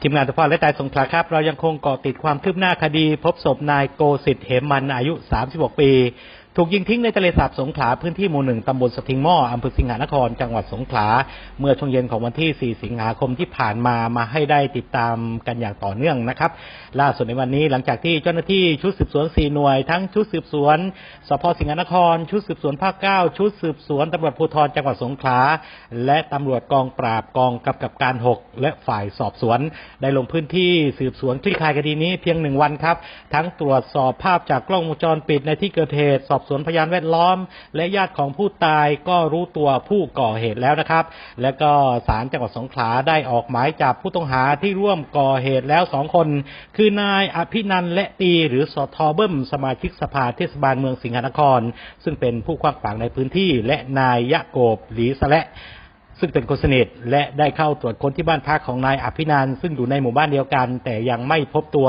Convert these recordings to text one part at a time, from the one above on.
ทีมงานตุพและตายสงขลาครับ เรายังคงเกาะติดความคืบหน้าคดี พบศพนายโกสิทธิ์เหมมันอายุ 36 ปี ถูกยิงทิ้งในทะเลสาบสงขลาพื้นที่หมู่หนึ่งตำบลสทิงหม้ออำเภอสิงหานคร จังหวัดสงขลา เมื่อช่วงเย็นของวันที่ 4 สิงหาคมที่ผ่านมามาให้ได้ติดตามกันอย่างต่อเนื่องนะครับ ล่าสุดในวันนี้หลังจากที่เจ้าหน้าที่ชุดสืบสวน 4 หน่วย ทั้งชุดสืบสวนสพสิงหานคร ชุดสืบสวนภาค 9 ชุดสืบสวนตำรวจภูธรจังหวัดสงขลา และตำรวจกองปราบกองกำกับการ 6 และฝ่ายสอบสวน ได้ลงพื้นที่สืบสวนคลี่คลายคดีนี้เพียงหนึ่งวันครับ ทั้งตรวจสอบภาพจากกล้องวงจรปิดในที่เกิดเหตุสอบสวนพยานแวดล้อม และญาติของผู้ตายก็รู้ตัวผู้ก่อเหตุแล้วนะครับ และก็ศาลจังหวัดสงขลาได้ออกหมายจับผู้ต้องหาที่ร่วมก่อเหตุแล้วสองคน คือนายอภินันและตีหรือสทเบิ้มสมาชิกสภาเทศบาลเมืองสิงหนคร ซึ่งเป็นผู้คว้างขวางในพื้นที่ และนายยะโกบหลีสะและ ซึ่งเป็นคนสนิทและได้เข้าตรวจค้นที่บ้านพักของนายอภินันซึ่งอยู่ในหมู่บ้านเดียวกัน แต่ยังไม่พบตัว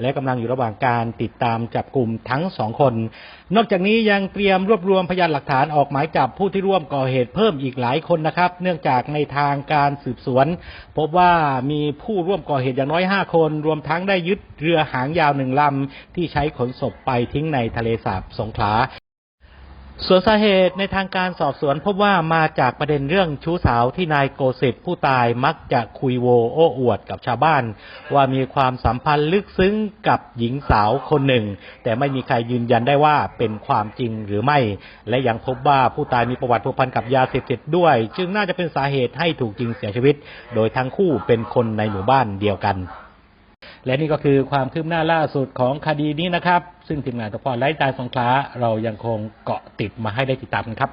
และกำลังอยู่ระหว่างการติดตามจับกลุ่มทั้งสองคน นอกจากนี้ยังเตรียมรวบรวมพยานหลักฐานออกหมายจับผู้ที่ร่วมก่อเหตุเพิ่มอีกหลายคนนะครับ เนื่องจากในทางการสืบสวน พบว่ามีผู้ร่วมก่อเหตุอย่างน้อย 5 คน รวมทั้งได้ยึดเรือหางยาวหนึ่งลำที่ใช้ขนศพไปทิ้งในทะเลสาบสงขลา ส่วนสาเหตุในทางการสอบสวนพบว่ามาจากประเด็นเรื่องชู้สาวที่นายโกสิทธิ์ผู้ตายมักจะคุยโวโอ้อวดกับชาวบ้าน ว่ามีความสัมพันธ์ลึกซึ้งกับหญิงสาวคนหนึ่ง แต่ไม่มีใครยืนยันได้ว่าเป็นความจริงหรือไม่ และยังพบว่าผู้ตายมีประวัติผูกพันกับยาเสพติดด้วย จึงน่าจะเป็นสาเหตุให้ถูกยิงเสียชีวิต โดยทั้งคู่เป็นคนในหมู่บ้านเดียวกัน และนี่ก็คือความคืบหน้าล่าสุดของคดีนี้นะครับ ซึ่งทีมงานตะพรไร้ตาสงขลาเรายังคงเกาะติดมาให้ได้ติดตามกันครับ